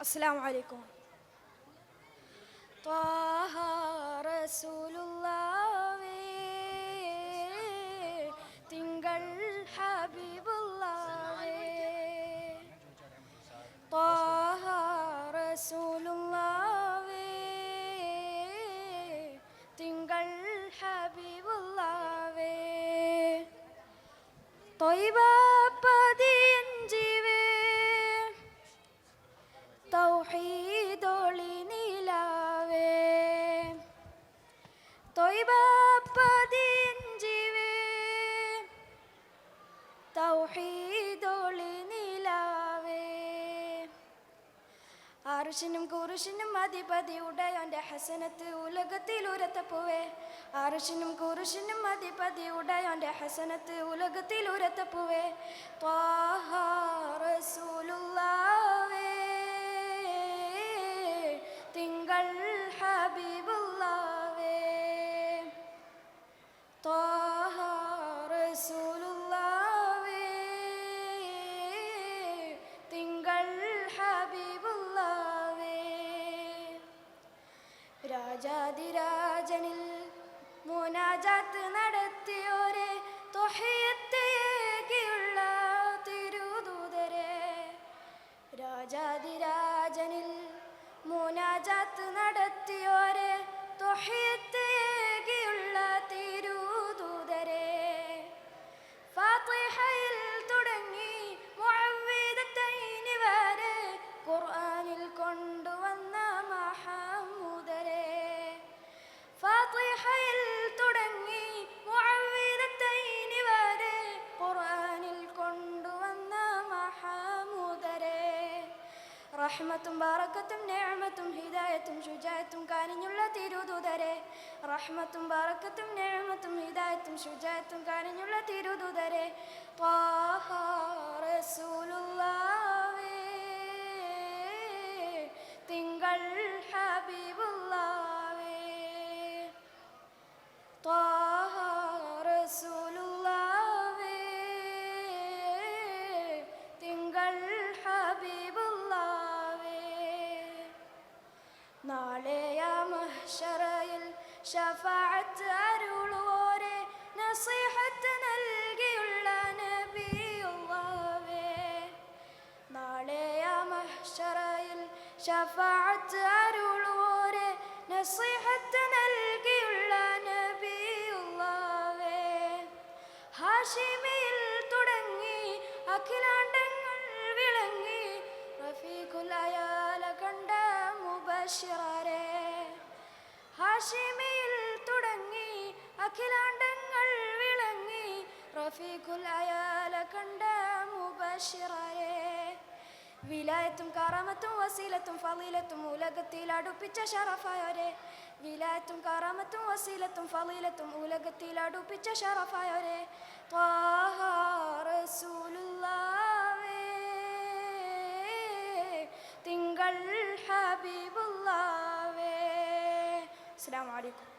السلام عليكم طه رسول الله തിങ്കൾ ഹബീബുള്ളാഹേ طه رسول الله തിങ്കൾ ഹബീബുള്ളാഹേ തൊയ്ബ ആറുഷിനും കുറുഷിനും അധിപതി ഉടയോന്റെ ഹസനത്ത് ഉലകത്തിൽ ഉരത്തപ്പുവേ. ആറുഷിനും കുറുഷിനും അധിപതി ഉടയോന്റെ ഹസനത്ത് ഉലകത്തിൽ ഉരത്തപ്പുവേ. റസൂലുള്ളാവേ തിങ്കൾ ഹബീബുള്ളാവേ ത്വാഹ രാജാതിരാജനിൽ മോനാജാത്ത് നടത്തിയോരെ തൊഹയത്തേകിയുള്ള തിരുദൂതരെ. രാജാതിരാജനിൽ റഹ്മത്തും ബാറക്കത്തും നേമത്തും ഹിദായത്തും ശുചായത്തും കാനിഞ്ഞുള്ള തിരുദൂതരെ. റഹ്മത്തും ബാറക്കത്തും നേമത്തും ഹിദായത്തും ശുചായത്തും കാനിഞ്ഞുള്ള തിരുദൂതരെ. ത്വാഹ ഷഫാഅത്ത് അരുളോരെ നസീഹത്ത് നൽകിയുള്ള നബിയുള്ളവേ നാളെ മഹ്ശറയിൽ ഷഫാഅത്ത് അരുളോരെ നസീഹത്ത് നൽകിയുള്ള നബിയുള്ളവേ ഹാഷിമിയിൽ തുടങ്ങി അഖിലാണ്ടങ്ങൾ വിളങ്ങി റഫീഖുൽ അയാല കണ്ട മുബഷിറരെ അഖിലാണ്ടങ്ങൾ വിളങ്ങി റഫീഖുൽ അയാല കണ്ട മുബഷിറയെ. വിലായത്തും കറാമത്തും വസീലത്തും ഫലീലത്തും ഉലകത്തിൽ അടുപ്പിച്ച ഷറഫായോരെ. വിലായത്തും കറാമത്തും വസീലത്തും ഫലീലത്തും ഉലകത്തിൽ അടുപ്പിച്ച ഷറഫായോരെ. തിങ്കൾ ഹബീബുള്ളാവേ അസ്സലാമു അലൈക്കും.